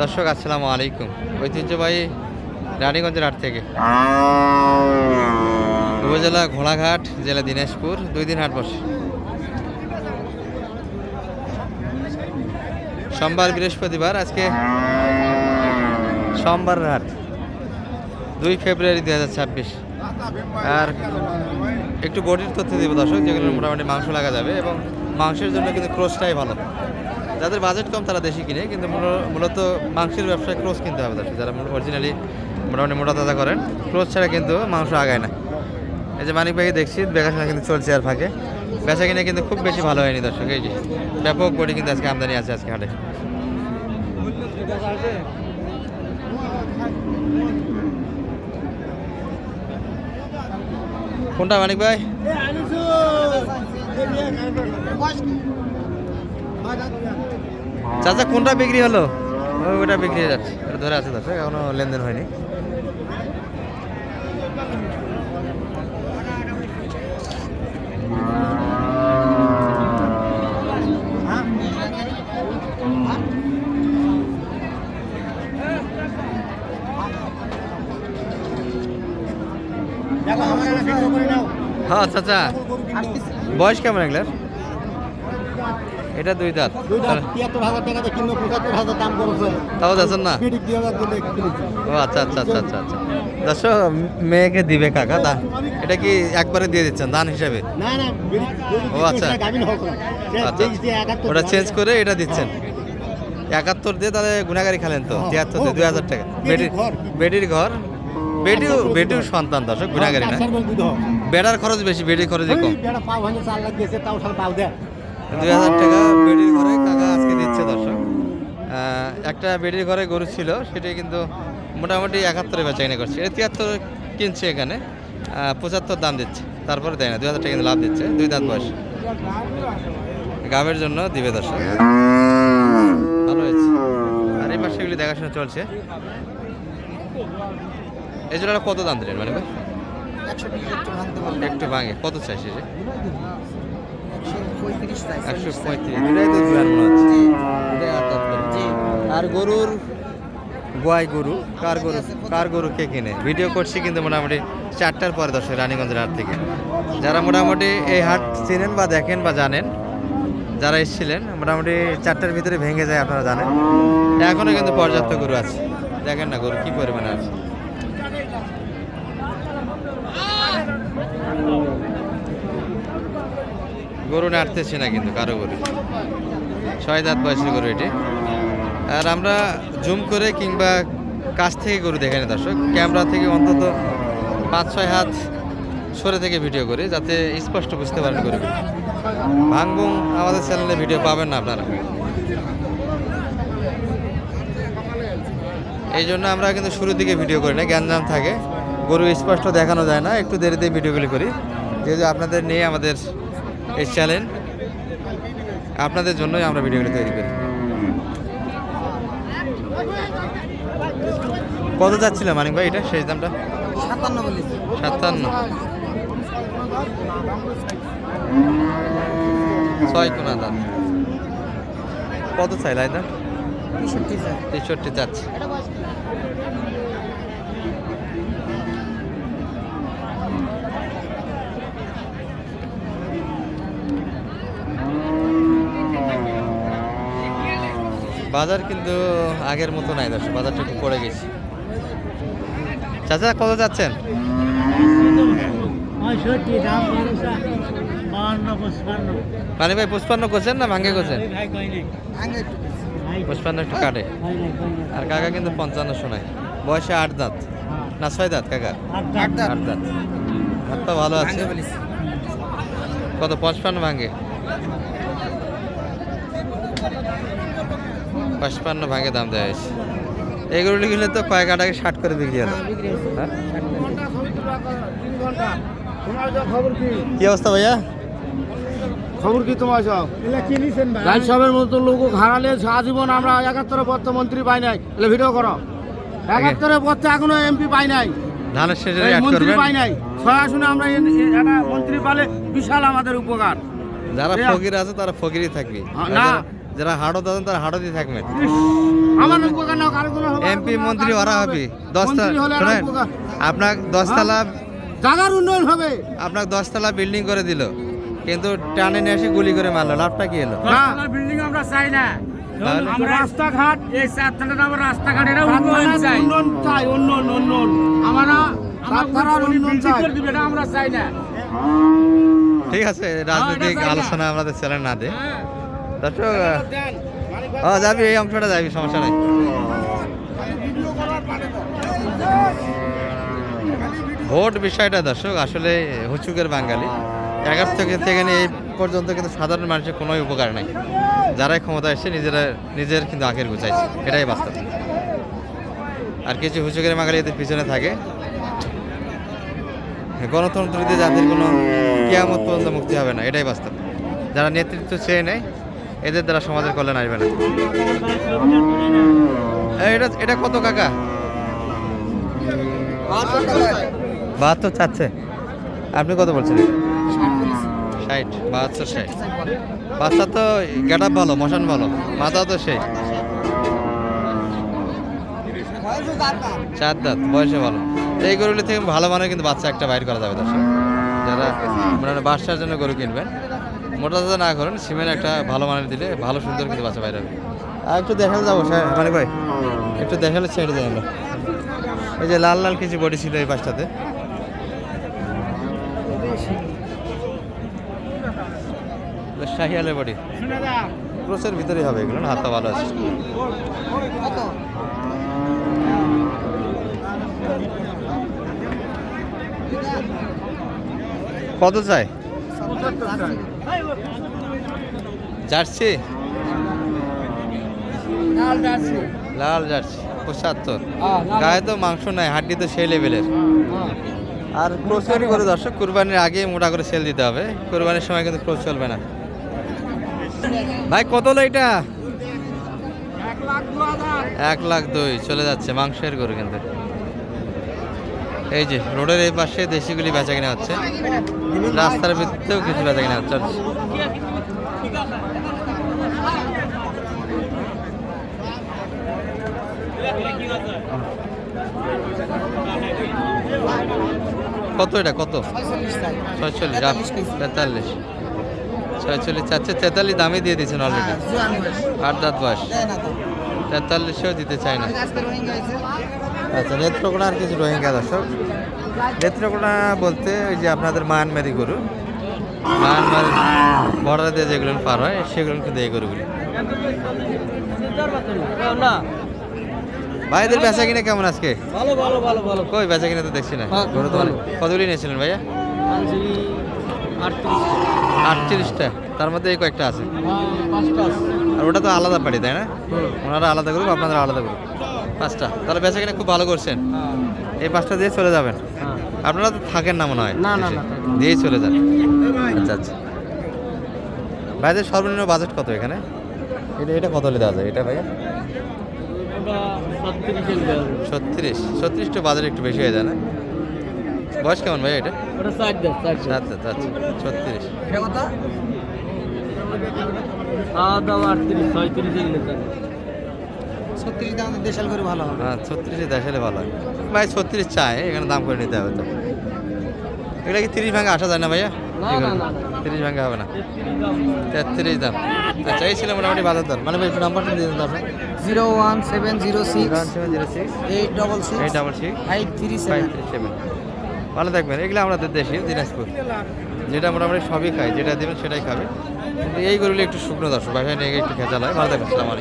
দর্শক, আসসালামু আলাইকুম। ঐতিহ্যবাহী রানীগঞ্জের হাট থেকে। উপজেলা ঘোড়াঘাট, জেলা দিনাজপুর, দুই দিন হাট বসে। সোমবার বৃহস্পতিবার, আজকে সোমবার হাট দুই ফেব্রুয়ারি দুই হাজার ছাব্বিশ। আর একটু বডির তথ্য দিব দর্শক যেগুলো মোটামুটি মাংস লাগা যাবে এবং মাংসের জন্য কিন্তু ক্রোসটাই ভালো। যাদের বাজেট কম তারা দেশি কিনে, কিন্তু মূল- মূলত মাংসের ব্যবসায় ক্রোস কিনতে হবে দর্শক যারা অরিজিনালি মোটামুটি মোটা তাজা করেন ক্রোস ছাড়া কিন্তু মাংস আগায় না। এই যে মানিক ভাইকে দেখছি দেখাশোনা কিন্তু চলছে আর ফাঁকে। বেচা কিনে কিন্তু খুব বেশি ভালো হয়নি দর্শক, এই যে ব্যাপক বডি কিন্তু আজকে আমদানি আছে আজকে হাটে। কোনটা মানিক ভাই? চাচা কোনটা বিক্রি হলো? ওই ওটা বিক্রি হয়ে যাচ্ছে। ওটা ধরে আছে দর্শক এখনও লেনদেন হয়নি। হ্যাঁ চাচা। বয়স কেমন এগুলার? এটা দুই দাঁত। তিয়াত্তর হাজার টাকাতে কিনলো পঁচাত্তর হাজার দাম করেছে তাও যাচ্ছেন না? ও আচ্ছা আচ্ছা আচ্ছা আচ্ছা আচ্ছা। দর্শক মেয়েকে দিবে কাকা দা এটা কি একবারে দিয়ে দিচ্ছেন দান হিসাবে? ও, আচ্ছা। আচ্ছা একাত্তর ওটা দিয়ে চেঞ্জ করে এটা দিচ্ছেন। একাত্তর দিয়ে তাহলে গুণাগারি খেলেন তো তিয়াত্তর দিয়ে দুই হাজার টাকা। বেটির বেটির ঘর। বেটির বেটিও আচ্ছা, বেটিও সন্তান দর্শক গুণাগারি না। বেড়ার খরচ বেশি বেটির খরচই ওই কম। দুই হাজার টাকা বেডির ঘরে কাকা আজকে দিচ্ছে দর্শক। একটা বেডির ঘরে গরু ছিল সেটাই কিন্তু মোটামুটি একাত্তরে বেচা কিনে করছে তিয়াত্তর কিনছে এখানে পঁচাত্তর দাম দিচ্ছে তারপরে দেয় না দুই হাজার টাকা কিন্তু লাভ দিচ্ছে দুই দাঁত বয়স। গাবের জন্য দিবে দর্শক। ভালো হয়েছে। আর এই পাশে এগুলি দেখাশোনা চলছে। এই জন্য কত দাম দিলেন মানে একটু ভাঙে কত চাইছে যে একশো পঁয়ত্রিশ এটাই তো। আর গরুর গোয়াই গরু কার গরু কার গরু কে কিনে? ভিডিও করছি কিন্তু মোটামুটি চারটার পরে দর্শক রানীগঞ্জের হাট থেকে। যারা মোটামুটি এই হাট চিনেন বা দেখেন বা জানেন যারা এসেছিলেন মোটামুটি চারটার ভিতরে ভেঙে যায় আপনারা জানেন। এখনও কিন্তু পর্যাপ্ত গরু আছে। দেখেন না গরু কি পরিমাণে আছে। গরু নাড়তেছে না কিন্তু, কারও গরু। ছয় দাঁত বয়সের গরু এটি। আর আমরা জুম করে কিংবা কাছ থেকে গরু দেখে না দর্শক। ক্যামেরা থেকে অন্তত পাঁচ, ছয় হাত সরে থেকে ভিডিও করি, যাতে স্পষ্ট বুঝতে পারেন গরু ভাঙ্গুং আমাদের চ্যানেলে ভিডিও পাবেন না আপনারা। এই জন্য আমরা কিন্তু শুরুর দিকে ভিডিও করি না, গ্যাঞ্জাম থাকে। গরু স্পষ্ট দেখানো যায় না, একটু দেরিতে ভিডিওগুলি করি। যেহেতু আপনাদের নিয়ে আমাদের এই চ্যানেল আপনাদের জন্যই আমরা ভিডিওগুলি তৈরি করি। কত যাচ্ছিল মানিক ভাই এটা? শেষ দামটা? সাতান্ন সাতান্ন। ছয় কোনা দাম। কত চাই লাই দাম তেষট্টি যাচ্ছে বাজার কিন্তু আগের মতো নাই দর্শক বাজারটা একটু পড়ে গেছে। চাচা কত যাচ্ছেন। মানে ভাই পুষ্পান্ন করছেন না ভাঙ্গে করছেন? পুষ্পান্ন একটু কাটে। আর কাকা কিন্তু পঞ্চান্ন শোনায়। বয়সে আট দাঁত। না ছয় দাঁত কাকা? আট দাঁত। হাতটা ভালো আছে। কত? পঁচপান্ন ভাঙে পঁচপান্ন ভাঙে দাম দেওয়া হয়েছে। এগুলো কিনলে তো কয়েক আটাকে ষাট করে বিক্রি হলো। হ্যাঁ? কি অবস্থা ভাইয়া? খবর কি তোমার সব? এগুলা চিনিছেন ভাই? রাজ মতো লোক হারালে আজীবন আমরা একাত্তরে পত্র মন্ত্রী পাই নাই। এলে ভিডিও করো। একাত্তরে পত্র এখনও এমপি পাই নাই। ধানের শেষে মন্ত্রী পাই নাই। ছয় আসনে আমরা মন্ত্রী পালে বিশাল আমাদের উপকার। যারা ফকির আছে তারা ফকিরই থাকবে। না। যারা- হাড়ত আছেন তারা হাড়তই থাকবেন ইস, আমার উপকার না হোক আরেকজন হোক এমপি মন্ত্রী ওরা হবে। দশটা শোনেন আপনার দশতলা জায়গার উন্নয়ন হবে। আপনার দশতলা বিল্ডিং করে দিল। কিন্তু টানে নিয়ে এসে গুলি করে মারলো। লাভটা কি এলো বিল্ডিং আমরা চাই না। রাস্তাঘাট। এই চারতলা আমরা রাস্তাঘাটের উন্নয়ন চাই। উন্নয়ন চাই উন্নয়ন উন্নয়ন। আমরা চাই। এটা আমরা চাই না। ঠিক আছে রাজনৈতিক চাই আলোচনা আমাদের চ্যানেল না দে হ্যাঁ। দর্শক ও যাবি এই অংশটা যাবি সমস্যা নেই। ভোট বিষয়টা দর্শক আসলে হুচুকের বাঙালি। এগার থেকে থেকে এই পর্যন্ত কিন্তু সাধারণ মানুষের কোনো উপকার নাই। যারাই ক্ষমতা এসছে নিজেরা নিজের কিন্তু আখের গুছাইছে। এটাই বাস্তব। আর কিছু হুচুকের বাঙালি এদের পিছনে থাকে। গণতন্ত্র দিয়ে যাদের কোনো কিয়ামত পর্যন্ত মুক্তি হবে না এটাই বাস্তব। যারা নেতৃত্ব চেয়ে নেয় এদের দ্বারা সমাজের কল্যাণ আসবে না। এটা এটা কত কাকা? বাহাত্তর চাচ্ছে। আপনি কত বলছেন? ষাট। বাহাত্তর ষাট। বাচ্চা তো গেট আপ ভালো, মশান ভালো। মাথা তো সেই। চার দাঁত বয়সে ভালো। এই গরুগুলি থেকে ভালো মানের কিন্তু বাচ্চা একটা বাইর করা যাবে দর্শক। যারা মানে বাচ্চার জন্য গরু কিনবেন মোটা তাজা না করেন সিমেন্ট একটা ভালো মানের দিলে ভালো সুন্দর কিন্তু বাচ্চা বাইরে হবে। আর একটু দেখালে যাব স্যার মানে ভাই একটু দেখালে ছেড়ে দেয় আমরা। এই যে লাল লাল কিছু বডি ছিল এই বাসটাতে শাহিয়ালের বডি। ক্রোসের ভিতরেই হবে এগুলো না? হাতটা ভালো আছে। কত চাই। জার্সি? লাল জার্সি। পঁচাত্তর। গায়ে তো মাংস নাই হাড্ডি তো সেই লেভেলের আর তৈরি করে দর্শক কুরবানির আগে মোটা করে সেল দিতে হবে। কুরবানির সময় কিন্তু ক্রোস চলবে না। ভাই কত হলো এটা? এক লাখ দুই চলে যাচ্ছে মাংসের গরু কিন্তু। এই যে রোডের এই পাশে দেশিগুলি বেচা কিনা হচ্ছে। রাস্তার ভিতরেও কিছু বেচা কিনা হচ্ছে কত এটা? কত? ছয়চল্লিশ তেতাল্লিশ। ছয়চল্লিশ চাচ্ছে তেতাল্লিশ দামই দিয়ে দিয়েছেন অলরেডি আট দাঁত বয়স। তেতাল্লিশেও দিতে চাই না। আচ্ছা নেত্রকোনা আর কিছু রোহিঙ্গা দর্শক। নেত্রকোনা বলতে ওই যে আপনাদের মায়ানমারি গরু। মায়ানমার বর্ডার দিয়ে যেগুলো পার হয় সেগুলো কিন্তু এই গরুগুলি। ভাইদের বেচা কিনে কেমন আজকে? ভালো ভালো ভালো ভালো। কই বেচা কিনে তো দেখছি না। হ্যাঁ, গরু তো। কতগুলি নিয়েছিলেন ভাইয়া? আটত্রিশটা। তার মধ্যে এই কয়েকটা আছে। আর ওটা তো আলাদা বাড়ি তাই না? ওনারা আলাদা গ্রুপ আপনারা আলাদা গ্রুপ পাঁচটা। তাহলে বেচা কিনে খুব ভালো করছেন। এই পাঁচটা দিয়ে চলে যাবেন। আপনারা তো থাকেন না মনে হয়। না, না, দিয়েই চলে যান। আচ্ছা আচ্ছা। ভাইদের সর্বনিম্ন বাজেট কত এখানে? এটা এটা কত হলে দেওয়া যায়? এটা ভাইয়া? ছত্রিশ। ছত্রিশ তো বাজার একটু বেশি হয়ে যায় না? বয়স কেমন ভাই এটা? আচ্ছা আচ্ছা আচ্ছা ছত্রিশ। ছত্রিশ দাম দেশাল করে ভালো হবে। হ্যাঁ ছত্রিশে দেখালে ভালো হয় ভাই ছত্রিশ চাই এখানে দাম করে নিতে হবে তো। এটা কি তিরিশ ভাঙা আসা যায় না ভাইয়া? তিরিশ ভাঙা হবে না। তেত্রিশ দাম। আচ্ছা এই ছিল মোটামুটি বাজার দর। মানে ভাই একটু নাম্বারটা দিয়ে দিন তো zero one seven zero six. Seven zero six. Eight double eight six double six. Five three seven. Three seven. ভালো থাকবেন। এগুলো আমাদের দেশে দিনাজপুর। যেটা মোটামুটি সবই খাই যেটা দেবেন সেটাই খাবে। কিন্তু এই গরুগুলো একটু শুকনো দর্শক। বাসায় নিয়ে গিয়ে একটু খেঁচা হয় ভালো থাকবেন। সালাম আলাইকুম।